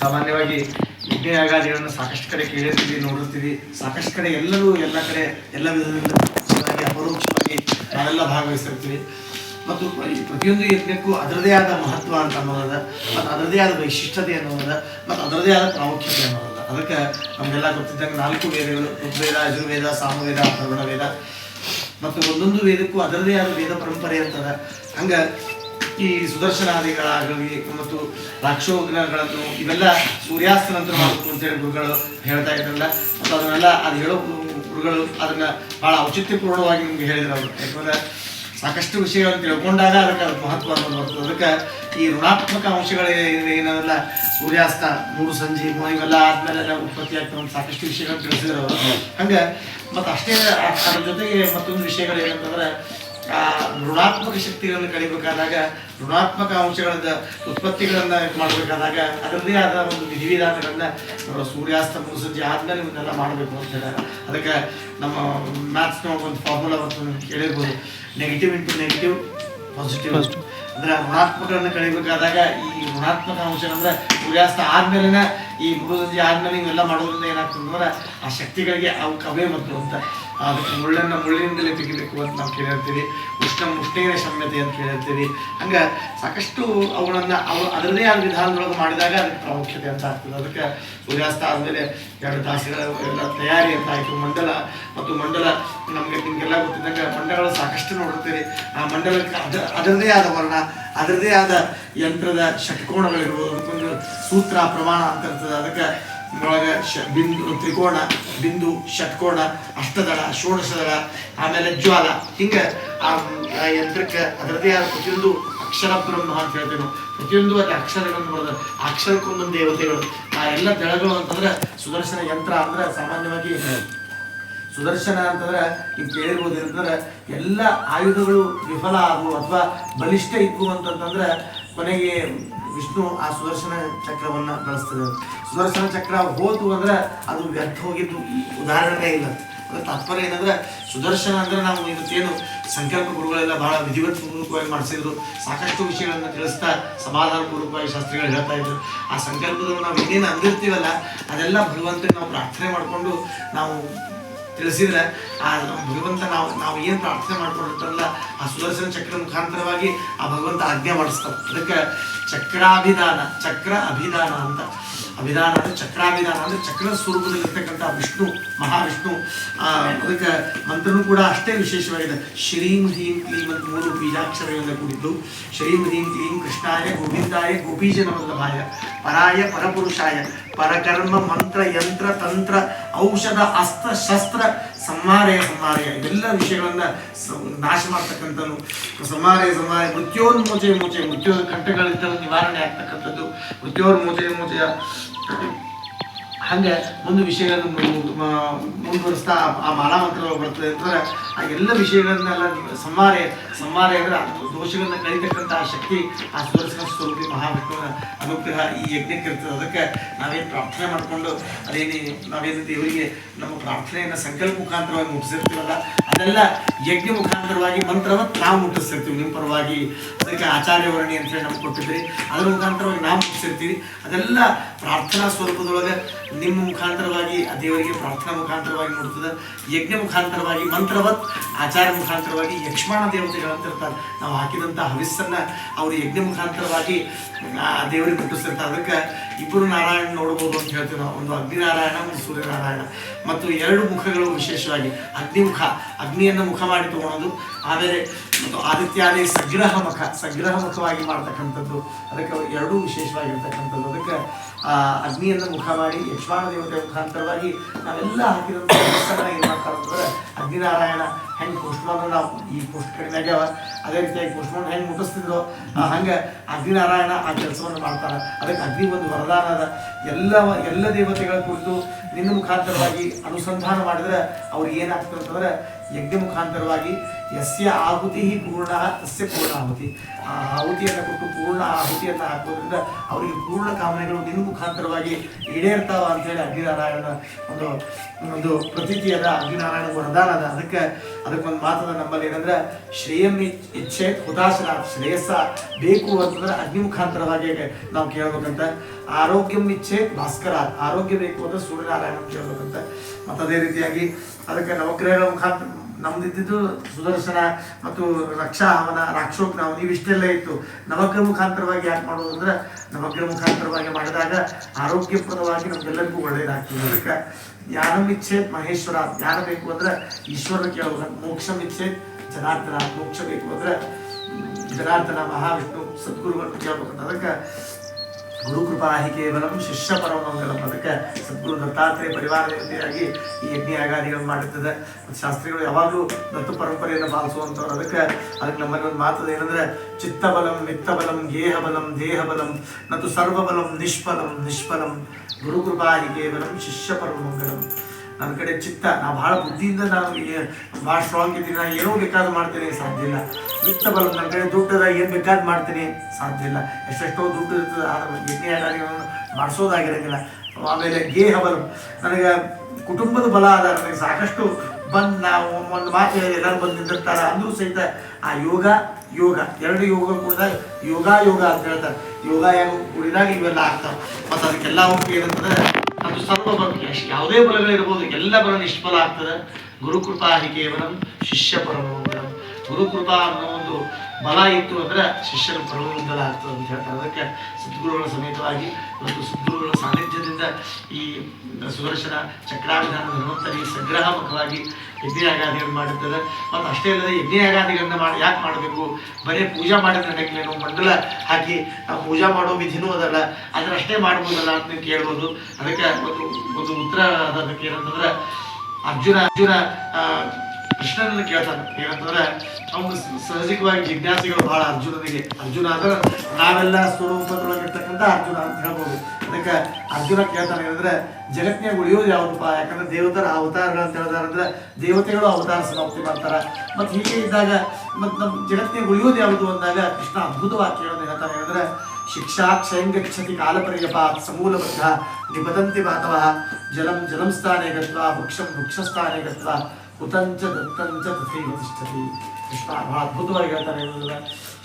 ಸಾಮಾನ್ಯವಾಗಿ ಯಜ್ಞಯಾಗಾದಿಗಳನ್ನು ಸಾಕಷ್ಟು ಕಡೆ ಕೇಳಿರ್ತೀವಿ, ನೋಡಿರ್ತೀವಿ. ಸಾಕಷ್ಟು ಕಡೆ ಎಲ್ಲರೂ ಎಲ್ಲ ಕಡೆ ಎಲ್ಲ ವಿಧದಿಂದ ಅಪರೋಕ್ಷವಾಗಿ ನಾವೆಲ್ಲ ಭಾಗವಹಿಸಿರ್ತೀವಿ. ಮತ್ತು ಪ್ರತಿಯೊಂದು ಯಜ್ಞಕ್ಕೂ ಅದರದೇ ಆದ ಮಹತ್ವ ಅಂತ ಅನ್ನೋದ ಮತ್ತು ಅದರದೇ ಆದ ವೈಶಿಷ್ಟ್ಯತೆ ಅನ್ನೋದ ಮತ್ತು ಅದರದೇ ಆದ ಪ್ರಾಮುಖ್ಯತೆ ಅನ್ನೋದ ಅದಕ್ಕೆ ನಮಗೆಲ್ಲ ಗೊತ್ತಿದ್ದಂಗೆ ನಾಲ್ಕು ವೇದಗಳು, ಋಗ್ವೇದ, ಯಜುರ್ವೇದ, ಸಾಮವೇದ ಅಥರ್ವಣ ವೇದ ಮತ್ತು ಒಂದೊಂದು ವೇದಕ್ಕೂ ಅದರದೇ ಆದ ವೇದ ಪರಂಪರೆ ಅಂತದ. ಹಂಗ ಈ ಸುದರ್ಶನಾದಿಗಳಾಗಲಿ ಮತ್ತು ರಾಕ್ಷೋಗ್ರಹಗಳನ್ನು ಇವೆಲ್ಲ ಸೂರ್ಯಾಸ್ತ ನಂತರ ಅಂತೇಳಿ ಗುರುಗಳು ಹೇಳ್ತಾ ಇದ್ರಲ್ಲ ಮತ್ತು ಅದನ್ನೆಲ್ಲ ಅದು ಹೇಳೋ ಗುರುಗಳು ಅದನ್ನ ಬಹಳ ಔಚಿತ್ಯಪೂರ್ಣವಾಗಿ ನಿಮ್ಗೆ ಹೇಳಿದ್ರು ಅವರು. ಯಾಕಂದ್ರೆ ಸಾಕಷ್ಟು ವಿಷಯಗಳನ್ನು ತಿಳ್ಕೊಂಡಾಗ ಅದಕ್ಕೆ ಅದು ಮಹತ್ವ ಅನ್ನೋದು ಬರ್ತದೆ. ಅದಕ್ಕೆ ಈ ಋಣಾತ್ಮಕ ಅಂಶಗಳು ಏನ್- ಏನದಲ್ಲ ಸೂರ್ಯಾಸ್ತ, ಮೂರು ಸಂಜೆ ಇವೆಲ್ಲ ಆದ್ಮೇಲೆ ಉತ್ಪತ್ತಿ ಆಗ್ತವೆ ಸಾಕಷ್ಟು ವಿಷಯಗಳನ್ನು ತಿಳಿಸಿದ್ರು ಅವರು. ಹಂಗೆ ಮತ್ತು ಅಷ್ಟೇ ಅದ್ರ ಜೊತೆಗೆ ಮತ್ತೊಂದು ವಿಷಯಗಳು ಏನಂತಂದ್ರೆ ಆ ಋಣಾತ್ಮಕ ಶಕ್ತಿಗಳನ್ನು ಕಳಿಬೇಕಾದಾಗ ಋಣಾತ್ಮಕ ಅಂಶಗಳಿಂದ ಉತ್ಪತ್ತಿಗಳನ್ನ ಇದು ಮಾಡಬೇಕಾದಾಗ ಅದರದೇ ಆದ ಒಂದು ವಿಧಿವಿಧಾನಗಳನ್ನ ಸೂರ್ಯಾಸ್ತ ಮುಗಿಸಜ್ಜೆ ಆದ್ಮೇಲೆ ಇವನ್ನೆಲ್ಲ ಮಾಡಬೇಕು ಅಂತ ಹೇಳ. ಅದಕ್ಕೆ ನಮ್ಮ ಮ್ಯಾಥ್ಸ್ನ ಒಂದು ಫಾರ್ಮುಲಾ ಅಂತ ಕೇಳಿರ್ಬೋದು ನೆಗೆಟಿವ್ ಇಂಟು ನೆಗೆಟಿವ್ ಪಾಸಿಟಿವ್ ಅಂದ್ರೆ ಋಣಾತ್ಮಕಗಳನ್ನ ಕಳಿಬೇಕಾದಾಗ ಈ ಋಣಾತ್ಮಕ ಅಂಶಗಳಂದ್ರೆ ಅಂದ್ರೆ ಸೂರ್ಯಾಸ್ತ ಆದ್ಮೇಲೆ ಈ ಮುರುಸಂಜೆ ಆದ್ಮೇಲೆ ಇವೆಲ್ಲ ಮಾಡೋದ್ರಿಂದ ಏನಾಗ್ತದಂದ್ರೆ ಆ ಶಕ್ತಿಗಳಿಗೆ ಅವು ಕವೇ ಮತ್ತು ಅಂತ. ಅದಕ್ಕೆ ಮುಳ್ಳನ್ನ ಮುಳ್ಳಿನಿಂದಲೇ ತೆಗಿಬೇಕು ಅಂತ ನಾವು ಕೇಳಿರ್ತೀವಿ. ಉಷ್ಣ ಉಷ್ಣೇನ ಶಮ್ಯತೆ ಅಂತ ಕೇಳಿರ್ತೀವಿ. ಹಂಗ ಸಾಕಷ್ಟು ಅವುಗಳನ್ನು ಅವು ಅದರದೇ ಆದ ವಿಧಾನದೊಳಗೆ ಮಾಡಿದಾಗ ಅದಕ್ಕೆ ಪ್ರಾಮುಖ್ಯತೆ ಅಂತ ಆಗ್ತದೆ. ಅದಕ್ಕೆ ಸೂರ್ಯಾಸ್ತ ಆದಮೇಲೆ ಎರಡು ದಾಸಿಗಳ ಎಲ್ಲ ತಯಾರಿ ಅಂತ ಆಯ್ತು. ಮಂಡಲ ಮತ್ತು ಮಂಡಲ ನಮಗೆ ನಿಮಗೆಲ್ಲ ಗೊತ್ತಿದ್ದಂಗೆ ಮಂಡಲಗಳು ಸಾಕಷ್ಟು ನೋಡಿರ್ತೀರಿ. ಆ ಮಂಡಲಕ್ಕೆ ಅದ ಅದರದೇ ಆದ ವರ್ಣ. ಅದರದೇ ಆದ ಯಂತ್ರದ ಷಟ್ಕೋಣಗಳಿರ್ಬೋದು ಅದಕ್ಕೊಂದು ಸೂತ್ರ ಪ್ರಮಾಣ ಅಂತ ಇರ್ತದೆ. ಅದಕ್ಕೆ ಒಳಗೆ ಶ ಬಿಂದು ತ್ರಿಕೋಣ ಬಿಂದು ಷಟ್ಕೋಣ ಅಷ್ಟದಳ ಷೋಡಶದಳ ಆಮೇಲೆ ಜ್ವಾಲ. ಹಿಂಗೆ ಆ ಯಂತ್ರಕ್ಕೆ ಅದರದೇ ಆದ ಪ್ರತಿಯೊಂದು ಅಕ್ಷರ ಬ್ರಹ್ಮ ಅಂತ ಹೇಳ್ತೇವೆ ನಾವು. ಪ್ರತಿಯೊಂದು ಅಲ್ಲಿ ಅಕ್ಷರಗಳನ್ನು ಬರೆದ ಅಕ್ಷರಕ್ಕೊಂದೊಂದು ದೇವತೆಗಳು. ಆ ಎಲ್ಲ ದಳಗಳು ಅಂತಂದ್ರೆ ಸುದರ್ಶನ ಯಂತ್ರ ಅಂದ್ರೆ ಸಾಮಾನ್ಯವಾಗಿ ಸುದರ್ಶನ ಅಂತಂದ್ರೆ ಈಗ ಕೇಳಿರ್ಬೋದು ಏನಂತಂದ್ರೆ ಎಲ್ಲ ಆಯುಧಗಳು ವಿಫಲ ಆದವು ಅಥವಾ ಬಲಿಷ್ಠ ಇದ್ವು ಅಂತಂತಂದ್ರೆ ಕೊನೆಗೆ ವಿಷ್ಣು ಆ ಸುದರ್ಶನ ಚಕ್ರವನ್ನ ಬಳಸ್ತದೆ ಸುದರ್ಶನ ಚಕ್ರ ಹೋತು ಅಂದ್ರೆ ಅದು ವ್ಯರ್ಥ ಹೋಗಿದ್ದು ಉದಾಹರಣೆ ಇಲ್ಲ. ಅಂದ್ರೆ ತಾತ್ಪರ್ಯ ಏನಂದ್ರೆ ಸುದರ್ಶನ ಅಂದ್ರೆ ನಾವು ಇವತ್ತೇನು ಸಂಕಲ್ಪ ಗುರುಗಳೆಲ್ಲ ಬಹಳ ವಿಧಿವತ್ ಪೂರ್ವಕವಾಗಿ ಮಾಡಿಸಿದ್ರು. ಸಾಕಷ್ಟು ವಿಷಯಗಳನ್ನ ತಿಳಿಸ್ತಾ ಸಮಾಧಾನ ಪೂರ್ವಕವಾಗಿ ಶಾಸ್ತ್ರಿಗಳು ಹೇಳ್ತಾ ಇದ್ರು. ಆ ಸಂಕಲ್ಪದಲ್ಲಿ ನಾವು ಏನೇನು ಅಂದಿರ್ತೀವಲ್ಲ, ಅದೆಲ್ಲ ಭಗವಂತನ ನಾವು ಪ್ರಾರ್ಥನೆ ಮಾಡಿಕೊಂಡು ನಾವು ತಿಳಿಸಿದ್ರೆ, ಆ ಭಗವಂತ ನಾವು ನಾವು ಏನು ಪ್ರಾರ್ಥನೆ ಮಾಡ್ಕೊಂಡಿರ್ತಾರಲ್ಲ ಆ ಸುದರ್ಶನ ಚಕ್ರ ಮುಖಾಂತರವಾಗಿ ಆ ಭಗವಂತ ಆಜ್ಞೆ ಮಾಡಿಸ್ತಾರೆ ಅದಕ್ಕೆ ಚಕ್ರಾಭಿಧಾನ, ಚಕ್ರ ಅಭಿಧಾನ ಅಂತ. ಅಭಿಧಾನ ಅಂದರೆ ಚಕ್ರಾಭಿಧಾನ ಅಂದರೆ ಚಕ್ರ ಸ್ವರೂಪದಲ್ಲಿರ್ತಕ್ಕಂಥ ವಿಷ್ಣು, ಮಹಾವಿಷ್ಣು. ಅದಕ್ಕೆ ಮಂತ್ರನೂ ಕೂಡ ಅಷ್ಟೇ ವಿಶೇಷವಾಗಿದೆ. ಶ್ರೀಂ ಹ್ರೀಂ ಕ್ಲೀಂ ಅಂತ ಮೂರು ಬೀಜಾಕ್ಷರಗಳಿಂದ ಕೂಡಿದ್ದು. ಶ್ರೀಂ ಹ್ರೀಂ ಕ್ಲೀಂ ಕೃಷ್ಣಾಯ ಗೋವಿಂದಾಯ ಗೋಪೀಜನ ವಲ್ಲಭಾಯ ಪರಾಯ ಪರಪುರುಷಾಯ. ಪರಕರ್ಮ ಮಂತ್ರ ಯಂತ್ರ ತಂತ್ರ ಔಷಧ ಅಸ್ತ್ರ ಶಸ್ತ್ರ ಸಂಹಾರಯ ಸಂಹಾರಯ ಎಲ್ಲ ವಿಷಯಗಳನ್ನ ನಾಶ ಮಾಡ್ತಕ್ಕಂಥದ್ದು. ಸಂಹಾರಯ ಸಂಹಾರ ಮೃತ್ಯೋನ್ಮೋಚೆ ಮೋಚೆ ಮೃತ್ಯು ಕಂಠಗಳಿದ್ದ ನಿವಾರಣೆ ಆಗ್ತಕ್ಕಂಥದ್ದು. ಮೃತ್ಯೋರ್ಮೋಚೆ ಮೋಚೆಯ ಹಂಗೆ ಒಂದು ವಿಷಯಗಳನ್ನು ಮುಂದುವರಿಸ್ತಾ ಆ- ಮಾಲಾಮಂತ್ರ ಬರ್ತದೆ ಅಂತಂದ್ರೆ ಆ ಎಲ್ಲ ವಿಷಯಗಳನ್ನೆಲ್ಲ ಸಂವಾರೆ ಸಂವಾರೆ ಅಂದ್ರೆ ದೋಷಗಳನ್ನ ಕಳಿತಕ್ಕಂಥ ಶಕ್ತಿ, ಆ ಸುದರ್ಶನ ಸ್ವರೂಪಿ ಮಹಾವಿಷ್ಣುವಿನ ಅನುಗ್ರಹ ಈ ಯಜ್ಞಕ್ಕೆ ಇರ್ತದೆ. ಅದಕ್ಕೆ ನಾವೇನು ಪ್ರಾರ್ಥನೆ ಮಾಡಿಕೊಂಡು ಅದೇನು ನಾವೇನು ದೇವರಿಗೆ ನಮ್ಮ ಪ್ರಾರ್ಥನೆಯನ್ನು ಸಂಕಲ್ಪ ಮುಖಾಂತರವಾಗಿ ಮುಟ್ಟಿಸಿರ್ತೀವಲ್ಲ, ಅದೆಲ್ಲ ಯಜ್ಞ ಮುಖಾಂತರವಾಗಿ ಮಂತ್ರವನ್ನು ನಾವು ಮುಟ್ಟಿಸ್ತಿರ್ತೀವಿ ನಿಮ್ಮ ಪರವಾಗಿ ಅದಕ್ಕೆ ಆಚಾರ್ಯ ವರ್ಣಿ ಅಂತೇಳಿ ನಮ್ಗೆ ಕೊಟ್ಟಿದ್ರಿ. ಅದರ ಮುಖಾಂತರವಾಗಿ ನಾವು ಮುಟ್ಟಿಸಿರ್ತೀವಿ. ಅದೆಲ್ಲ ಪ್ರಾರ್ಥನಾ ಸ್ವರೂಪದೊಳಗೆ ನಿಮ್ಮ ಮುಖಾಂತರವಾಗಿ ದೇವರಿಗೆ ಪ್ರಾರ್ಥನಾ ಮುಖಾಂತರವಾಗಿ ನೋಡ್ತದೆ ಯಜ್ಞ ಮುಖಾಂತರವಾಗಿ, ಮಂತ್ರವತ್ ಆಚಾರ ಮುಖಾಂತರವಾಗಿ ಯಕ್ಷ್ಮಾಣ ದೇವತೆಗಳು ಅಂತಿರ್ತಾರೆ ನಾವು ಹಾಕಿದಂಥ ಹವಿಸ್ಸನ್ನ ಅವರು ಯಜ್ಞ ಮುಖಾಂತರವಾಗಿ, ಆ ದೇವರಿಗೆ ಮುಟ್ಟಿಸ್ತಿರ್ತಾರೆ. ಅದಕ್ಕೆ ಇಬ್ಬರು ನಾರಾಯಣ ನೋಡ್ಬೋದು ಅಂತ ಹೇಳ್ತೀವಿ ನಾವು. ಒಂದು ಅಗ್ನಿನಾರಾಯಣ, ಒಂದು ಸೂರ್ಯನಾರಾಯಣ. ಮತ್ತು ಎರಡು ಮುಖಗಳು ವಿಶೇಷವಾಗಿ. ಅಗ್ನಿಮುಖ, ಅಗ್ನಿಯನ್ನು ಮುಖ ಮಾಡಿ ತಗೊಳೋದು. ಆದರೆ ಮತ್ತು ಆದಿತ್ಯಾದಿ ಸಗ್ರಹ ಮುಖ ಸಗ್ರಹ ಮುಖವಾಗಿ ಮಾಡ್ತಕ್ಕಂಥದ್ದು. ಅದಕ್ಕೆ ಎರಡೂ ವಿಶೇಷವಾಗಿರ್ತಕ್ಕಂಥದ್ದು. ಅದಕ್ಕೆ ಆ ಅಗ್ನಿಯನ್ನು ಮುಖ ಮಾಡಿ ಯಕ್ಷಮಾನ ದೇವತೆ ಮುಖಾಂತರವಾಗಿ ನಾವೆಲ್ಲ ಹಾಕಿದಂಥ ಏನು ಮಾಡ್ತಾರೆ ಅಂತಂದ್ರೆ ಅಗ್ನಿನಾರಾಯಣ ಹೆಂಗೆ ಪುಷ್ಪವನ್ನು ನಾವು ಈ ಪುಷ್ಪ ಕಡಿಮೆ ಆಗ್ಯಾವ. ಅದೇ ರೀತಿಯಾಗಿ ಪುಷ್ಪವನ್ನು ಹೆಂಗೆ ಮುಟ್ಟಿಸ್ತಿದ್ರು ಹಂಗೆ ಅಗ್ನಿನಾರಾಯಣ ಆ ಕೆಲಸವನ್ನು ಮಾಡ್ತಾರೆ. ಅದಕ್ಕೆ ಅಗ್ನಿ ಒಂದು ವರದಾನ ಅದ. ಎಲ್ಲ ಎಲ್ಲ ದೇವತೆಗಳ ಕುರಿತು ನಿನ್ನ ಮುಖಾಂತರವಾಗಿ ಅನುಸಂಧಾನ ಮಾಡಿದ್ರೆ ಅವ್ರಿಗೆ ಏನಾಗ್ತದೆ ಅಂತಂದ್ರೆ ಯಜ್ಞ ಮುಖಾಂತರವಾಗಿ ಯಸ್ಯ ಆಹುತಿ ಪೂರ್ಣ, ತಸ್ಯ ಪೂರ್ಣ ಆಹುತಿ. ಆ ಆಹುತಿಯನ್ನು ಕೊಟ್ಟು ಪೂರ್ಣ ಆಹುತಿಯನ್ನು ಹಾಕೋದ್ರಿಂದ ಅವರಿಗೆ ಪೂರ್ಣ ಕಾಮನೆಗಳು ನಿನ್ನ ಮುಖಾಂತರವಾಗಿ ಈಡೇರ್ತಾವ ಅಂತೇಳಿ ಅಗ್ನಿನಾರಾಯಣ ಒಂದು ಒಂದು ಪ್ರತೀತಿಯಾದ ಅಗ್ನಿನಾರಾಯಣ ವರದಾನ ಅದ. ಅದಕ್ಕೆ ಅದಕ್ಕೊಂದು ಮಾತದ ನಮ್ಮಲ್ಲಿ ಏನಂದ್ರೆ, ಶ್ರೇಯಂ ಇಚ್ಛೆ ಹುತಾಶನ, ಶ್ರೇಯಸ್ಸ ಬೇಕು ಅಂತಂದ್ರೆ ಅಗ್ನಿ ಮುಖಾಂತರವಾಗಿ ನಾವು ಕೇಳ್ಬೇಕಂತ. ಆರೋಗ್ಯಂ ಇಚ್ಛೆ ಭಾಸ್ಕರ, ಆರೋಗ್ಯ ಬೇಕು ಅಂದ್ರೆ ಸೂರ್ಯನಾರಾಯಣ ಕೇಳ್ಬೇಕಂತ. ಮತ್ತು ಅದೇ ರೀತಿಯಾಗಿ ಅದಕ್ಕೆ ನವಗ್ರಹಗಳ ಮುಖಾಂತರ ನಮ್ದಿದ್ದು ಸುದರ್ಶನ ಮತ್ತು ರಕ್ಷಾ ಹವನ ಹವನ ಇವಿಷ್ಟೆಲ್ಲ ಇತ್ತು. ನವಗ್ರಹ ಮುಖಾಂತರವಾಗಿ ಯಾಕೆ ಮಾಡೋದು ಅಂದ್ರೆ, ನವಗ್ರಹ ಮುಖಾಂತರವಾಗಿ ಮಾಡಿದಾಗ ಆರೋಗ್ಯಪ್ರದವಾಗಿ ನಮ್ಗೆಲ್ಲರಿಗೂ ಒಳ್ಳೇದಾಗ್ತದೆ. ಅದಕ್ಕೆ ಜ್ಞಾನ ಇಚ್ಛೆ ಮಹೇಶ್ವರ, ಜ್ಞಾನ ಬೇಕು ಅಂದ್ರೆ ಈಶ್ವರನ ಕೇಳುವ ಮೋಕ್ಷ ಇಚ್ಛೆ ಜನಾರ್ದನ, ಮೋಕ್ಷ ಬೇಕು ಅಂದ್ರೆ ಜನಾರ್ದನ, ಮಹಾವಿಷ್ಣು, ಸದ್ಗುರುಗಳನ್ನು ಕೇಳ್ಬೇಕಂತ ಅದಕ್ಕೆ ಗುರುಕೃಪಾ ಹಿ ಕೇವಲಂ ಶಿಷ್ಯ ಪರಮಂಗಲಂ ಅದಕ್ಕೆ ಸದ್ಗುರು ದತ್ತಾತ್ರೇಯ ಪರಿವಾರ ದೇವತೆಯಾಗಿ ಈ ಯಜ್ಞ ಯಾಗಾದಿಗಳನ್ನು ಮಾಡುತ್ತದೆ. ಮತ್ತು ಶಾಸ್ತ್ರಿಗಳು ಯಾವಾಗಲೂ ದತ್ತು ಪರಂಪರೆಯನ್ನು ಪಾಲಿಸುವಂಥವ್ರು. ಅದಕ್ಕೆ ಅದಕ್ಕೆ ನಮ್ಮಲ್ಲಿ ಒಂದು ಮಾತದ ಏನಂದ್ರೆ, ಚಿತ್ತಬಲಂ ವಿತ್ತಬಲಂ ಗೇಹಬಲಂ, ದೇಹಬಲಂ ಮತ್ತು ಸರ್ವಬಲಂ, ನಿಷ್ಫಲಂ ನಿಷ್ಫಲಂ. ಗುರುಕೃಪಾ ಹಿ ಕೇವಲಂ ಶಿಷ್ಯ ಪರಮಂಗಲಂ ನನ್ನ ಕಡೆ ಚಿತ್ತ, ನಾ ಭಾಳ ಬುದ್ಧಿಯಿಂದ ನಾನು ಭಾಳ ಸ್ಟ್ರಾಂಗ್ ಇದ್ದೀನಿ ನಾನು ಏನೋ ಬೇಕಾದ್ರೂ ಮಾಡ್ತೀನಿ, ಸಾಧ್ಯ ಇಲ್ಲ. ವಿತ್ತ ಬಲ ನನ್ನ ಕಡೆ ದುಡ್ಡದ ಏನು ಬೇಕಾದ್ರೂ ಮಾಡ್ತೀನಿ, ಸಾಧ್ಯ ಇಲ್ಲ. ಎಷ್ಟೆಷ್ಟೋ ದುಡ್ಡು ಇರ್ತದೆ ಎಣ್ಣೆ ಯಾಗಾದಿಗಳನ್ನು ಮಾಡಿಸೋದಾಗಿರಂಗಿಲ್ಲ. ಆಮೇಲೆ ಗೇಹ ಬಲ ನನಗೆ ಕುಟುಂಬದ ಬಲ ಅದ ನನಗೆ ಸಾಕಷ್ಟು ಬಂದು ನಾವು ಒಂದು ಮಾತು ಎಲ್ಲರೂ ಬಂದು ನಿಂತಿರ್ತಾರೆ ಅಂದರೂ ಸಹಿತ ಆ ಯೋಗ ಯೋಗ, ಎರಡು ಯೋಗ ಕೂಡ ಯೋಗ ಯೋಗ ಅಂತ ಹೇಳ್ತಾರೆ. ಯೋಗ ಯಾವ ಕೂಡಿದಾಗ ಇವೆಲ್ಲ ಆಗ್ತಾವೆ. ಮತ್ತು ಅದಕ್ಕೆಲ್ಲ ಏನಂತಂದ್ರೆ ಅದು ಸರ್ವ ಎಷ್ಟು ಯಾವುದೇ ಬಲಗಳಿರ್ಬೋದು ಎಲ್ಲ ಬಲ ನಿಷ್ಫಲ ಆಗ್ತದೆ. ಗುರುಕೃಪಾ ಹಿ ಕೇವಲಂ ಶಿಷ್ಯ ಪರಮೋದರಂ ಗುರುಕೃಪಾ ಅನ್ನೋ ಒಂದು ಬಲ ಇತ್ತು ಅಂದ್ರೆ ಪರಮೋದರ ಆಗ್ತದೆ ಅಂತ ಹೇಳ್ತಾರೆ. ಅದಕ್ಕೆ ಸದ್ಗುರುಗಳ ಸಮೇತವಾಗಿ ಮತ್ತು ಸದ್ಗುರುಗಳ ಸಾನ್ನಿಧ್ಯದಿಂದ ಈ ಸುದರ್ಶನ ಚಕ್ರಾವಿಧಾನ ಧನ್ವಂತರಿ ಸಂಗ್ರಹಮುಖವಾಗಿ ಯಜ್ಞಯಾಗಾದಿಗಳನ್ನು ಮಾಡುತ್ತದೆ. ಮತ್ತು ಅಷ್ಟೇ ಅಲ್ಲದೆ ಯಜ್ಞಯಾಗಾದಿಗಳನ್ನ ಮಾಡಿ ಯಾಕೆ ಮಾಡಬೇಕು? ಬರೀ ಪೂಜಾ ಮಾಡಿದ್ರೆ ಮಂಡಲ ಹಾಕಿ ನಾವು ಪೂಜಾ ಮಾಡೋ ವಿಧಿನೂ ಅದಲ್ಲ. ಅದನ್ನಷ್ಟೇ ಮಾಡ್ಬೋದಲ್ಲ ಅಂತ ನೀವು ಕೇಳ್ಬೋದು. ಅದಕ್ಕೆ ಒಂದು ಒಂದು ಉತ್ತರ ಅದಕ್ಕೆ ಏನಂತಂದ್ರೆ ಅರ್ಜುನ ಅರ್ಜುನ ಕೃಷ್ಣನನ್ನು ಕೇಳ್ತಾನೆ. ಏನಂತಂದ್ರೆ, ಅವನು ಸಹಜಿಕವಾಗಿ ಜಿಜ್ಞಾಸೆಗಳು ಬಹಳ ಅರ್ಜುನನಿಗೆ, ಅರ್ಜುನ ಅಂದ್ರೆ ನಾವೆಲ್ಲ ಸ್ವರೂಪದೊಳಗಿರ್ತಕ್ಕಂಥ ಅರ್ಜುನ ಅಂತ ಹೇಳ್ಬೋದು. ಅದಕ್ಕೆ ಅರ್ಜುನ ಕೇಳ್ತಾನೆ, ಏನಂದ್ರೆ ಜಗತ್ತಿನಾಗ ಉಳಿಯೋದು ಯಾವುದಪ್ಪ? ಯಾಕಂದ್ರೆ ದೇವತರ ಅವತಾರಗಳು ಅಂತ ಹೇಳಿದಾರೆ, ಅಂದ್ರೆ ದೇವತೆಗಳು ಅವತಾರ ಸಮಾಪ್ತಿ ಮಾಡ್ತಾರೆ. ಮತ್ತೆ ಹೀಗೆ ಇದ್ದಾಗ, ಮತ್ತು ನಮ್ಮ ಜಗತ್ತಿನಾಗ ಉಳಿಯೋದು ಯಾವುದು ಅಂದಾಗ ಕೃಷ್ಣ ಅದ್ಭುತವಾಗಿ ವಾಕ್ಯಗಳನ್ನು ಹೇಳ್ತಾನೆ, ಏನಂದ್ರೆ ಶಿಕ್ಷಾ ಕ್ಷಯಂ ಗಚ್ಚತಿ ಕಾಲಪರ್ಯಪಾತ್ ಸಮೂಲಬದ್ಧ ನಿಬದಂತಿ ಮಾತವ ಜಲಂ ಜಲಂ ಸ್ಥಾನೇ ಗತ್ವ, ವೃಕ್ಷಂ ವೃಕ್ಷಸ್ಥಾನೆ ಗತ್ವಾ. ಕುತಂಚ ದಂತಂಚ ತಥೈವ ತಿಷ್ಠತಿ ಕೃಷ್ಣ ಬಹಳ ಅದ್ಭುತವಾಗಿ ಹೇಳ್ತಾರೆ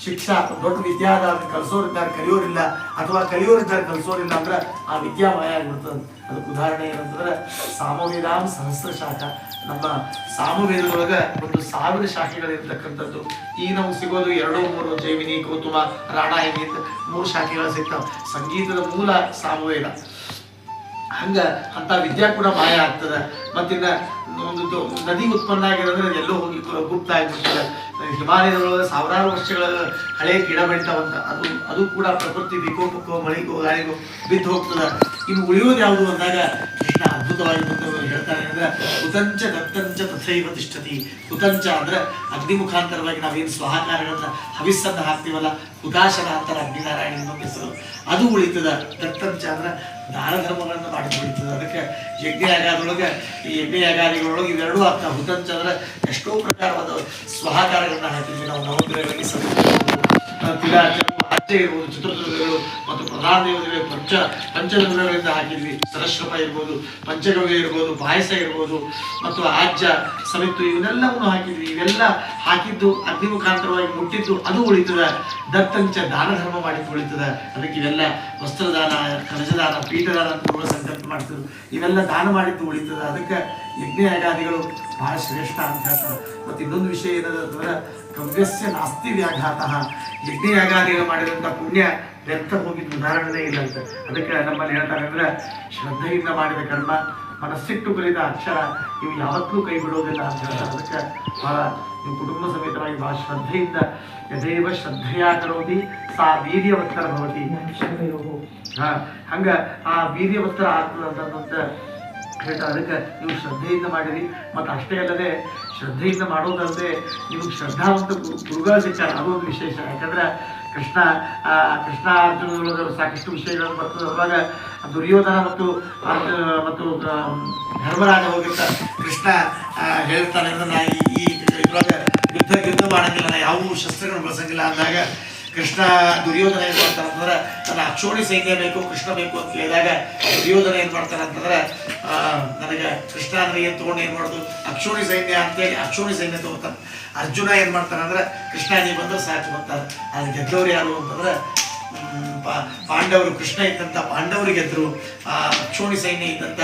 ಶಿಕ್ಷಾ ದೊಡ್ಡ ವಿದ್ಯಾದಾರ ಕಲಿಸೋರಿದ್ದಾರೆ, ಕಲಿಯೋರಿಲ್ಲ ಅಥವಾ ಕಲಿಯೋರಿದ್ದಾರೆ, ಕಲಿಸೋರಿಲ್ಲ ಅಂದ್ರೆ ಆ ವಿದ್ಯಾ ಮಾಯ ಆಗಿಬಿಡ್ತದೆ. ಅದಕ್ಕೆ ಉದಾಹರಣೆ ಏನಂತಂದ್ರೆ ಸಾಮವೇದಾಂ ಸಹಸ್ರ ಶಾಖ. ನಮ್ಮ ಸಾಮವೇದದೊಳಗ ಒಂದು ಸಾವಿರ ಶಾಖೆಗಳಿರ್ತಕ್ಕಂಥದ್ದು ಈ ನಮ್ಗೆ ಸಿಗೋದು ಎರಡು ಮೂರು ಜೈವಿನಿ ಕೌತುಮ ರಾಣಾಯಣಿ ಅಂತ ಮೂರು ಶಾಖೆಗಳು ಸಿಗ್ತಾವೆ. ಸಂಗೀತದ ಮೂಲ ಸಾಮವೇದ. ಹಂಗ ಅಂತ ವಿದ್ಯಾ ಕೂಡ ಮಾಯ ಆಗ್ತದೆ. ಮತ್ತಿನ್ನ ಒಂದು ನದಿ ಉತ್ಪನ್ನ ಆಗಿರೋದ್ರೆ ಎಲ್ಲೋ ಹೋಗಿ ಗುಪ್ತ ಆಗಿಬಿಡ್ತದೆ. ಹಿಮಾಲಯದೊಳಗೆ ಸಾವಿರಾರು ವರ್ಷಗಳ ಹಳೆ ಗಿಡ ಬೆಳಿತಾವಂತ. ಅದು ಅದು ಕೂಡ ಪ್ರಕೃತಿ ವಿಕೋಪಕ್ಕೋ, ಮಳೆಗೋ, ಗಾಳಿಗೋ ಬಿದ್ದು ಹೋಗ್ತದೆ. ಇನ್ನು ಉಳಿಯೋದು ಯಾವುದು ಅಂದಾಗ ಕೃಷ್ಣ ಅದ್ಭುತವಾಗಿ ಹೇಳ್ತಾರೆ. ಅಂದ್ರೆ ಕುತಂಚ ದತ್ತಂಚ ತಥೈವ ತಿಷ್ಠತಿ. ಕುತಂಚ ಅಂದ್ರೆ ಅಗ್ನಿ ಮುಖಾಂತರವಾಗಿ ನಾವೇನು ಸ್ವಹಾಕಾರಗಳನ್ನ ಹವಿಸ್ಸನ್ನ ಹಾಕ್ತೀವಲ್ಲ ಉದಾಶನ ಅಂತಾರೆ ಅಗ್ನಿನಾರಾಯಣ ಹೆಸರು. ಅದು ಉಳಿತದ. ದತ್ತಂಚ ಅಂದ್ರೆ ದಾನ ಧರ್ಮಗಳನ್ನು ಮಾಡಿ ಉಳಿತದ ಅದಕ್ಕೆ ಯಜ್ಞ ಯಾಗಾದೊಳಗೆ ಈ ಯಜ್ಞ ಯಾಗಾದಿಗಳೊಳಗೆ ಇವೆರಡೂ ಅರ್ಥ. ಹುತಂಚಂದ್ರೆ ಎಷ್ಟೋ ಪ್ರಕಾರವಾದ ಸ್ವಹಾಕಾರಗಳನ್ನ ಹಾಕಿದ್ವಿ ನಾವು ನವಗ್ರಹಗಳಿಗೆ ಸಂತೋಷ ಇರ್ಬೋದು ಚಿತ್ರದುರ್ಗಗಳು ಮತ್ತು ಪ್ರಧಾನ ದೇವತೆಗಳ ಪಂಚ ಪಂಚದುರ್ಗಗಳಿಂದ ಹಾಕಿದ್ವಿ. ಸರಶ್ರಮ ಇರ್ಬೋದು ಪಂಚಗವ್ಯ ಇರ್ಬೋದು, ಪಾಯಸ ಇರ್ಬೋದು ಮತ್ತು ಆಜ್ಯ ಸಮಿತ್ತು ಇವನ್ನೆಲ್ಲವನ್ನು ಹಾಕಿದ್ವಿ. ಇವೆಲ್ಲ ಹಾಕಿದ್ದು ಅಗ್ನಿ ಮುಖಾಂತರವಾಗಿ ಮುಟ್ಟಿದ್ದು ಅದು ಉಳಿತದ. ದತ್ತಂಚ ದಾನ ಧರ್ಮ ಮಾಡಿದ್ದು ಉಳಿತದ. ಅದಕ್ಕೆ ಇವೆಲ್ಲ ವಸ್ತ್ರದಾನ ಕನಜದಾನ ಪೀಠದಾನ ಅಂತ ಸಂಕಲ್ಪ ಮಾಡ್ತಿದ್ರು. ಇವೆಲ್ಲ ದಾನ ಮಾಡಿದ್ದು ಉಳಿತದ. ಅದಕ್ಕೆ ಯಜ್ಞ ಯಾಗಾದಿಗಳು ಬಹಳ ಶ್ರೇಷ್ಠ ಅಂತ ಹೇಳ್ತಾರೆ ಮತ್ತು ಇನ್ನೊಂದು ವಿಷಯ ಏನದಂತಂದ್ರೆ ಕವ್ಯಸ್ಯ ನಾಸ್ತಿ ವ್ಯಾಘಾತ. ಯಜ್ಞ ಯಾಗಾದಿಗಳು ಮಾಡಿದಂಥ ಪುಣ್ಯ ವ್ಯರ್ಥ ಹೋಗಿದ್ದ ಉದಾಹರಣೆ ಅಂತ. ಅದಕ್ಕೆ ನಮ್ಮಲ್ಲಿ ಹೇಳ್ತಾರೆ ಅಂದ್ರೆ ಶ್ರದ್ಧೆಯಿಂದ ಮಾಡಿದ ಕರ್ಮ ಮನಸ್ಸಿಟ್ಟು ಕಲಿತ ಅಕ್ಷರ ಇವು ಯಾವತ್ತೂ ಕೈ ಬಿಡೋದಿಲ್ಲ ಅಂತ ಹೇಳ್ತಾರೆ. ಅದಕ್ಕೆ ಬಹಳ ನಿಮ್ಮ ಕುಟುಂಬ ಸಮೇತವಾಗಿ ಭಾಳ ಶ್ರದ್ಧೆಯಿಂದ ಯದೈವ ಶ್ರದ್ಧೆಯ ಕರೋತಿ ಸಾ ವೀರ್ಯವತ್ತರ ಭವತಿ. ಹಾ ಹಂಗ ಆ ವೀರ್ಯವತ್ತರ ಆಗ್ತದಂತ ಹೇಳ್ತಾರೆ ಅದಕ್ಕೆ ನೀವು ಶ್ರದ್ಧೆಯಿಂದ ಮಾಡಿರಿ. ಮತ್ತು ಅಷ್ಟೇ ಅಲ್ಲದೆ ಶ್ರದ್ಧೆಯಿಂದ ಮಾಡೋದಲ್ಲದೆ ನಿಮ್ಗೆ ಶ್ರದ್ಧಾವಂತ ಅಂತ ಗುರುಗಳು ಸಿಗ್ತಾರೆ ಅದು ವಿಶೇಷ. ಯಾಕಂದ್ರೆ ಕೃಷ್ಣ ಕೃಷ್ಣ ಅರ್ಜುನದೊಳಗೆ ಸಾಕಷ್ಟು ವಿಷಯಗಳು ಬರ್ತದೆ. ಅವಾಗ ದುರ್ಯೋಧನ ಮತ್ತು ಅರ್ಜುನ ಮತ್ತು ಧರ್ಮರಾಜ ಹೋಗಿರ್ತಾರೆ. ಕೃಷ್ಣ ಹೇಳ್ತಾನೆ ಅಂದ್ರೆ ನಾ ಈ, ಇದ್ರೊಳಗೆ ಯುದ್ಧ ಯುದ್ಧ ಮಾಡಂಗಿಲ್ಲ. ನಾ ಯಾವ ಶಸ್ತ್ರಗಳನ್ನು ಬಳಸಂಗಿಲ್ಲ. ಅಂದಾಗ ಕೃಷ್ಣ ದುರ್ಯೋಧನ ಏನ್ ಮಾಡ್ತಾರ ಅಂತಂದ್ರೆ ನನ್ನ ಅಕ್ಷೋಣಿ ಸೈನ್ಯ ಬೇಕು, ಕೃಷ್ಣ ಬೇಕು ಅಂತ ಕೇಳಿದಾಗ ದುರ್ಯೋಧನ ಏನ್ ಮಾಡ್ತಾರ ಅಂತಂದ್ರೆ ನನಗೆ ಕೃಷ್ಣ ಅಂದ್ರೆ ಏನ್ ತಗೊಂಡು ಏನ್ ಮಾಡೋದು? ಅಕ್ಷೋಣಿ ಸೈನ್ಯ ಅಂತೇಳಿ ಅಕ್ಷೋಣಿ ಸೈನ್ಯ ತಗೋತಾನೆ. ಅರ್ಜುನ ಏನ್ ಮಾಡ್ತಾರ ಅಂದ್ರೆ, ಕೃಷ್ಣ ನೀವು ಬಂದ್ರೆ ಸಾಕು ಅಂತಾರೆ ಅದು ಗೆದ್ದವ್ರು ಯಾರು ಅಂತಂದ್ರೆ ಪಾಂಡವರು, ಕೃಷ್ಣ ಇದ್ದಂತ ಪಾಂಡವರು ಗೆದ್ರು. ಆ ಅಕ್ಷೋಣಿ ಸೈನ್ಯ ಇದ್ದಂತ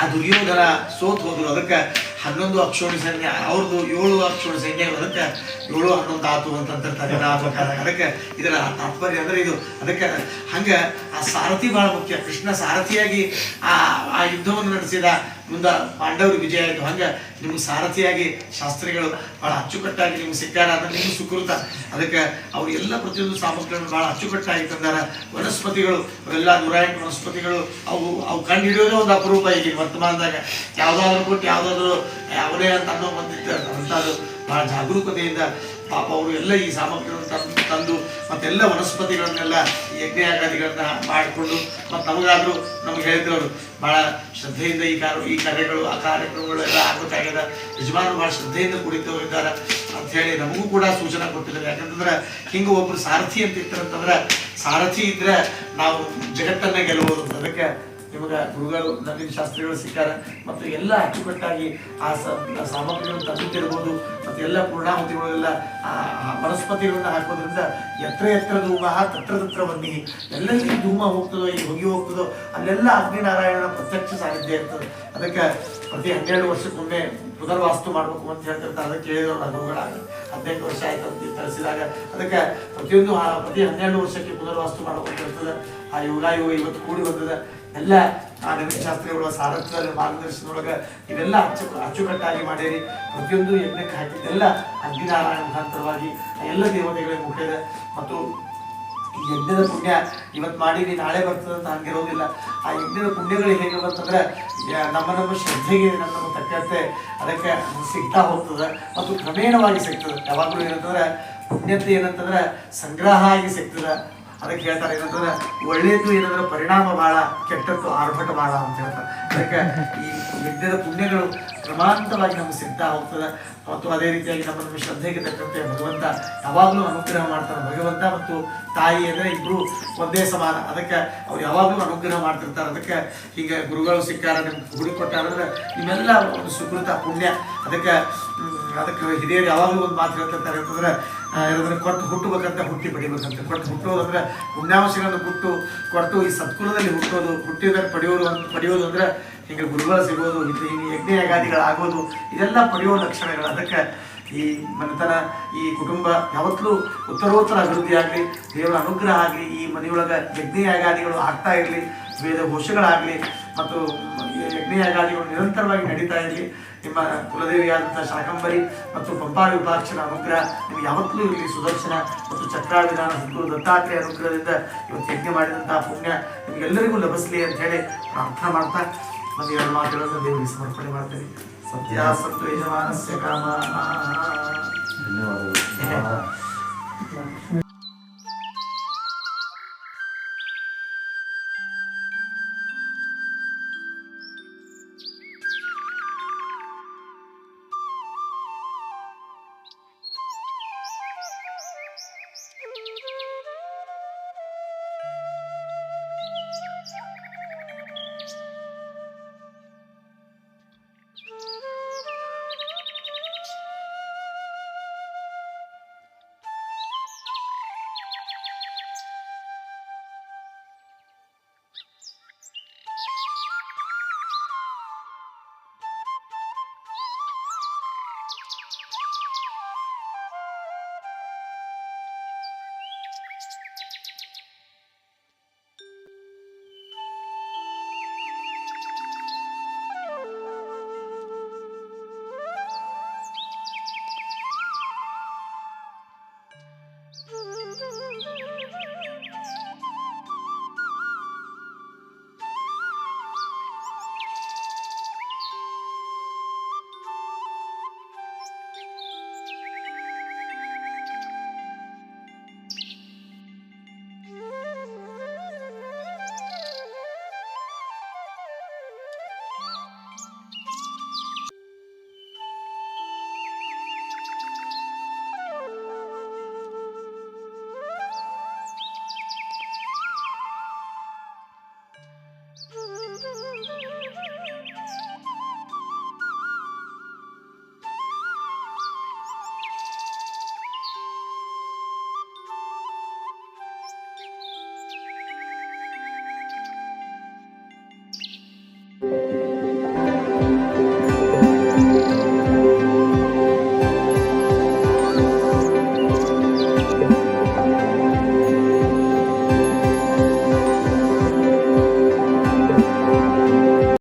ಆ ದುರ್ಯೋಧನ ಸೋತ್ ಹೋದ್ರು. ಅದಕ್ಕೆ ಹನ್ನೊಂದು ಅಕ್ಷೋಣಿ ಸಂಖ್ಯೆ ಅವ್ರದ್ದು ಏಳು ಅಕ್ಷೋಣಿ ಸಂಖ್ಯೆ ಅದಕ್ಕೆ ಏಳು ಹನ್ನೊಂದು ಆತು ಅಂತ ಅಂತಿರ್ತಾರೆ ಆಗ್ಬೇಕಾದಾಗ ಅದಕ್ಕೆ ಇದರ ತಾತ್ಪರ್ಯ ಅಂದ್ರೆ ಇದು. ಅದಕ್ಕೆ ಹಂಗ ಆ ಸಾರಥಿ ಬಹಳ ಮುಖ್ಯ. ಕೃಷ್ಣ ಸಾರಥಿಯಾಗಿ ಆ ಆ ಯುದ್ಧವನ್ನು ನಡೆಸಿದ ಮುಂದ ಪಾಂಡವರು ವಿಜಯ ಆಯಿತು. ಹಂಗ ನಿಮ್ಗೆ ಸಾರಥಿಯಾಗಿ ಶಾಸ್ತ್ರಿಗಳು ಬಹಳ ಅಚ್ಚುಕಟ್ಟಾಗಿ ನಿಮ್ಗೆ ಸಿಕ್ಕಾರ ಅಂದ್ರೆ ನಿಮ್ಗೆ ಸುಕೃತ. ಅದಕ್ಕೆ ಅವ್ರು ಎಲ್ಲ ಪ್ರತಿಯೊಂದು ಸಾಮಗ್ರಿಗಳನ್ನು ಬಹಳ ಅಚ್ಚುಕಟ್ಟಾಗಿ ತಂದಾರ. ವನಸ್ಪತಿಗಳು ಅವೆಲ್ಲ ಎಂಟು ವನಸ್ಪತಿಗಳು, ಅವು ಅವು ಕಂಡು ಹಿಡಿಯೋದೇ ಒಂದು ಅಪರೂಪ ಈಗ ವರ್ತಮಾನದಾಗ. ಯಾವ್ದಾದ್ರು ಕೊಟ್ಟು ಯಾವ್ದಾದ್ರು ಯಾವುದೇ ಅಂತ ಅನ್ನೋ ಬಂದಿದ್ದ ಅಂತ ಅದು ಭಾಳ ಜಾಗರೂಕತೆಯಿಂದ ಪಾಪ ಅವರು ಎಲ್ಲ ಈ ಸಾಮಗ್ರಿಗಳನ್ನು ತಂದು ತಂದು ಮತ್ತೆಲ್ಲ ವನಸ್ಪತಿಗಳನ್ನೆಲ್ಲ ಯಜ್ಞಯಾಗಾದಿಗಳನ್ನ ಮಾಡಿಕೊಂಡು ಮತ್ತು ನಮಗಾದರೂ ನಮ್ಗೆ ಹೇಳಿದ್ರು ಭಾಳ ಶ್ರದ್ಧೆಯಿಂದ ಈ ಕಾರ್ಯ ಈ ಕಾರ್ಯಗಳು, ಆ ಕಾರ್ಯಕ್ರಮಗಳು ಎಲ್ಲ ಆಗಬೇಕಾಗ್ಯದ. ಯಜಮಾನರು ಭಾಳ ಶ್ರದ್ಧೆಯಿಂದ ಕುಡಿತವ್ರು ಇದ್ದಾರೆ ಅಂತ ನಮಗೂ ಕೂಡ ಸೂಚನೆ ಕೊಟ್ಟಿದ್ದಾರೆ. ಯಾಕಂತಂದ್ರೆ ಹಿಂಗೆ ಒಬ್ರು ಸಾರಥಿ ಅಂತ ಇರ್ತಾರಂತಂದ್ರೆ, ಸಾರಥಿ ಇದ್ರೆ ನಾವು ಜಗತ್ತನ್ನ ಗೆಲ್ಲಬಹುದು ಅದಕ್ಕೆ ನಿಮಗೆ ಗುರುಗಳು ನವೀನ್ ಶಾಸ್ತ್ರಿಗಳು ಸಿಕ್ಕಾರ, ಮತ್ತು ಎಲ್ಲ ಅಚ್ಚುಕಟ್ಟಾಗಿ ಆ ಸಾಮಗ್ರಿಗಳನ್ನು ತಂದಿಟ್ಟಿರ್ಬೋದು, ಮತ್ತು ಎಲ್ಲ ಪೂರ್ಣಾಹುತಿಗಳೆಲ್ಲ ವನಸ್ಪತಿಗಳನ್ನ ಹಾಕೋದ್ರಿಂದ ಎತ್ತರ ಎತ್ತರ ಧೂಮ, ತತ್ರ ತತ್ರ ಬನ್ನಿ, ಎಲ್ಲೆಲ್ಲಿ ಧೂಮ ಹೋಗ್ತದೋ ಈ ಹೊಗೆ ಹೋಗ್ತದೋ, ಅಲ್ಲೆಲ್ಲ ಅಗ್ನಿನಾರಾಯಣನ ಪ್ರತ್ಯಕ್ಷ ಸಾನ್ನಿಧ್ಯ ಇರ್ತದೆ. ಅದಕ್ಕೆ ಪ್ರತಿ ಹನ್ನೆರಡು ವರ್ಷಕ್ಕೊಮ್ಮೆ ಪುನರ್ವಾಸ್ತು ಮಾಡ್ಬೇಕು ಅಂತ ಹೇಳ್ತಿರ್ತಾರೆ. ಅದಕ್ಕೆ ಕೇಳಿದವರು ನಾನು ಹದಿನೈದು ವರ್ಷ ಆಯ್ತು ಅಂತ ತಿಳಿಸಿದಾಗ, ಅದಕ್ಕೆ ಪ್ರತಿಯೊಂದು ಪ್ರತಿ ಹನ್ನೆರಡು ವರ್ಷಕ್ಕೆ ಪುನರ್ವಾಸ್ತು ಮಾಡಬೇಕು ಅಂತ ಇರ್ತದೆ ಆ ಯೋಗ ಇವತ್ತು ಕೂಡಿ ಬಂದದ. ಎಲ್ಲ ಆ ಶಾಸ್ತ್ರಿಗಳ, ಸಾರಥ್ಯದಲ್ಲಿ ಮಾರ್ಗದರ್ಶನದೊಳಗೆ ಇವೆಲ್ಲ ಅಚ್ಚು, ಅಚ್ಚುಕಟ್ಟಾಗಿ ಮಾಡಿರಿ. ಪ್ರತಿಯೊಂದು ಯಜ್ಞಕ್ಕೆ ಹಾಕಿದ್ದೆಲ್ಲ ಅಗ್ನಿನಾರಾಯಣ ಮುಖಾಂತರವಾಗಿ ಎಲ್ಲ ದೇವತೆಗಳಿಗೆ ಮುಖ್ಯದ ಮತ್ತು ಈ ಯಜ್ಞದ ಪುಣ್ಯ ಇವತ್ತು ಮಾಡಿರಿ, ನಾಳೆ ಬರ್ತದೆ ಅಂತ ಹಂಗಿರೋದಿಲ್ಲ. ಆ ಯಜ್ಞದ ಪುಣ್ಯಗಳು ಹೇಗೆ ಬಂತಂದ್ರೆ ನಮ್ಮ ನಮ್ಮ ಶ್ರದ್ಧೆಗೆ ನಮ್ಮ ನಮ್ಮ ತಕ್ಕಂತೆ ಅದಕ್ಕೆ ಸಿಗ್ತಾ ಹೋಗ್ತದೆ ಮತ್ತು ಕ್ರಮೇಣವಾಗಿ ಸಿಗ್ತದೆ. ಯಾವಾಗಲೂ ಏನಂತಂದ್ರೆ, ಪುಣ್ಯತೆ ಏನಂತಂದ್ರೆ ಸಂಗ್ರಹ ಆಗಿ ಸಿಗ್ತದೆ. ಅದಕ್ಕೆ ಹೇಳ್ತಾರೆ ಏನಂತಂದ್ರೆ ಒಳ್ಳೇದು ಏನಂದ್ರೆ ಪರಿಣಾಮ ಬಹಳ ಕೆಟ್ಟದ್ದು ಆರ್ಭಟ ಬಹಳ ಅಂತ ಹೇಳ್ತಾರೆ. ಅದಕ್ಕೆ ಈ ಯಜ್ಞದ ಪುಣ್ಯಗಳು ಕ್ರಮಾಂತವಾಗಿ ನಮ್ಗೆ ಸಿಗ್ತಾ ಹೋಗ್ತದೆ. ಮತ್ತು ಅದೇ ರೀತಿಯಾಗಿ ನಮ್ಮ ಶ್ರದ್ಧೆಗೆ ತಕ್ಕಂತೆ ಭಗವಂತ ಯಾವಾಗಲೂ ಅನುಗ್ರಹ ಮಾಡ್ತಾರೆ. ಭಗವಂತ ಮತ್ತು ತಾಯಿ ಅಂದರೆ ಇಬ್ಬರು ಒಂದೇ ಸಮಾನ. ಅದಕ್ಕೆ ಅವ್ರು ಯಾವಾಗಲೂ ಅನುಗ್ರಹ ಮಾಡ್ತಿರ್ತಾರೆ. ಅದಕ್ಕೆ ಹೀಗೆ ಗುರುಗಳು ಸಿಕ್ಕಾರ, ನಿಮ್ಗೆ ಹುಡುಕೊಟ್ಟಾರಂದ್ರೆ ನಿಮ್ಮೆಲ್ಲ ಒಂದು ಸುಕೃತ ಪುಣ್ಯ. ಅದಕ್ಕೆ ಅದಕ್ಕೆ ಹಿರಿಯರು ಯಾವಾಗಲೂ ಒಂದು ಮಾತು ಹೇಳ್ತಿರ್ತಾರೆ. ಅಂತಂದ್ರೆ ಇರೋದ್ರೆ ಕೊಟ್ಟು ಹುಟ್ಟಬೇಕಂತ ಹುಟ್ಟಿ ಪಡಿಬೇಕಂತ. ಕೊಟ್ಟು ಹುಟ್ಟೋದಂದ್ರೆ ಪುಣ್ಯಾವಶಗಳನ್ನು ಕೊಟ್ಟು ಕೊಟ್ಟು ಈ ಸತ್ಕುಲದಲ್ಲಿ ಹುಟ್ಟೋದು ಹುಟ್ಟಿದ ಪಡೆಯೋದು ಪಡೆಯೋದು ಅಂದ್ರೆ ಹಿಂಗೆ ಗುರುಗಳು ಸಿಗೋದು ಇದು ಹಿಂಗೆ ಇದೆಲ್ಲ ಪಡೆಯೋ ಲಕ್ಷಣಗಳು. ಅದಕ್ಕೆ ಈ ಮನೆತನ, ಈ ಕುಟುಂಬ ಯಾವತ್ತೂ ಉತ್ತರೋತ್ತರ ಅಭಿವೃದ್ಧಿ ಆಗಲಿ, ದೇವರ ಅನುಗ್ರಹ ಆಗಲಿ, ಈ ಮನೆಯೊಳಗೆ ಯಜ್ಞ ಯಾಗಾದಿಗಳು ಆಗ್ತಾ ಇರಲಿ, ವೇದ ಘೋಷಗಳಾಗಲಿ, ಮತ್ತು ಈ ಯಜ್ಞ ಯಾಗಾದಿಗಳು ನಿರಂತರವಾಗಿ ನಡೀತಾ ಇರಲಿ ನಿಮ್ಮ ಕುಲದೇವಿಯಾದಂಥ ಶಾಕಂಬರಿ ಮತ್ತು ಪಂಪಾ ವಿಭಾಕ್ಷರ ಅನುಗ್ರಹ ನಿಮ್ಗೆ ಯಾವತ್ತೂ ಇರಲಿ. ಸುದರ್ಶನ ಮತ್ತು ಚಕ್ರಾಭಿಧಾನ ಸದ್ಗುರು ದತ್ತಾತ್ರೇಯ ಅನುಗ್ರಹದಿಂದ ಇವತ್ತು ಯಜ್ಞ ಮಾಡಿದಂತಹ ಪುಣ್ಯ ನಿಮಗೆಲ್ಲರಿಗೂ ಲಭಿಸಲಿ ಅಂತ ಹೇಳಿ ಪ್ರಾರ್ಥನೆ ಮಾಡ್ತಾ ಒಂದು ಎರಡು ಮಾತುಗಳನ್ನು ದೇವರಿಗೆ ಸಮರ್ಪಣೆ ಮಾಡ್ತೇನೆ. ಸತ್ಯ ಸತ್ತು ಯಜಮಾನಸ್ಯ ಕಾಮ. ಧನ್ಯವಾದಗಳು.